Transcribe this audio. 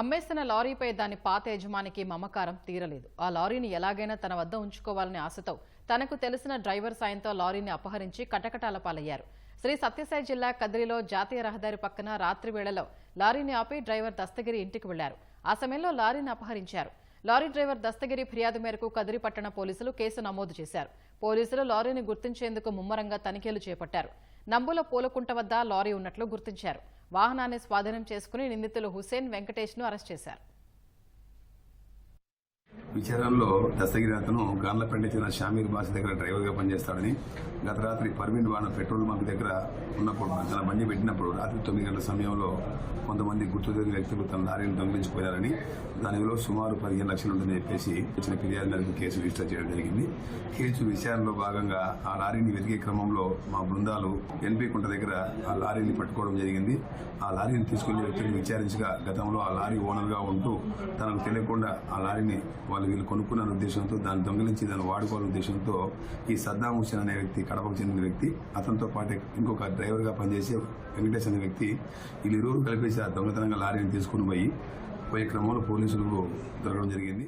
అమ్మేసిన లారీపై దాని పాత యజమానికి మమకారం తీరలేదు. ఆ లారీని ఎలాగైనా తన వద్ద ఉంచుకోవాలనే ఆశతో తనకు తెలిసిన డ్రైవర్ సాయంతో లారీని అపహరించి కటకటాల పాలయ్యారు. శ్రీ సత్యసాయి జిల్లా కదిరిలో జాతీయ రహదారి పక్కన రాత్రి వేళలో లారీని ఆపి డ్రైవర్ దస్తగిరి ఇంటికి వెళ్ళారు. ఆ సమయంలో లారీని అపహరించారు. లారీ డ్రైవర్ దస్తగిరి ఫిర్యాదు మేరకు కదిరిపట్టణ పోలీసులు కేసు నమోదు చేశారు. పోలీసులు లారీని గుర్తించేందుకు ముమ్మరంగా తనిఖీలు చేపట్టారు. నంబుల పూలకుంట వద్ద లారీ ఉన్నట్లు గుర్తించారు. వాహనాన్ని స్వాధీనం చేసుకుని నిందితులు హుసేన్ వెంకటేష్ను అరెస్ట్ చేశారు. విచారణలో దస్తగిరి అతను గాన్లపెండ చెందిన షామీర్ బాస్ దగ్గర డ్రైవర్గా పనిచేస్తాడని గత రాత్రి పర్వీన్ వాన పెట్రోల్ బంక్ దగ్గర ఉన్నప్పుడు తన బండి పెట్టినప్పుడు రాత్రి తొమ్మిది గంటల సమయంలో కొంతమంది గుర్తు తెలియని వ్యక్తులు తన లారీని దొంగిలించిపోయారని దాని విలువ సుమారు పదిహేను లక్షలు ఉంటుందని చెప్పేసి వచ్చిన ఫిర్యాదు మేరకు కేసు రిజిస్టర్ చేయడం జరిగింది. కేసు విచారణలో భాగంగా ఆ లారీని వెతికే క్రమంలో మా బృందాలు ఎన్పీ కుంట దగ్గర ఆ లారీని పట్టుకోవడం జరిగింది. ఆ లారీని తీసుకునే వ్యక్తులను విచారించగా గతంలో ఆ లారీ ఓనర్గా ఉంటూ తనకు తెలియకుండా ఆ లారీని వాళ్ళు వీళ్ళు కొనుక్కున్న ఉద్దేశంతో దాన్ని దొంగిలించి దాన్ని వాడుకోవాలనే ఉద్దేశంతో ఈ సద్దాం హుసేన్ అనే వ్యక్తి కడపకు చెందిన వ్యక్తి అతనితో పాటు ఇంకొక డ్రైవర్గా పనిచేసే వెంకటేష్ అనే వ్యక్తి వీళ్ళు ఇరువురు కలిపేసి ఆ దొంగతనంగా లారీని తీసుకుని పోయి పోయే క్రమంలో పోలీసులకు దొరకడం జరిగింది.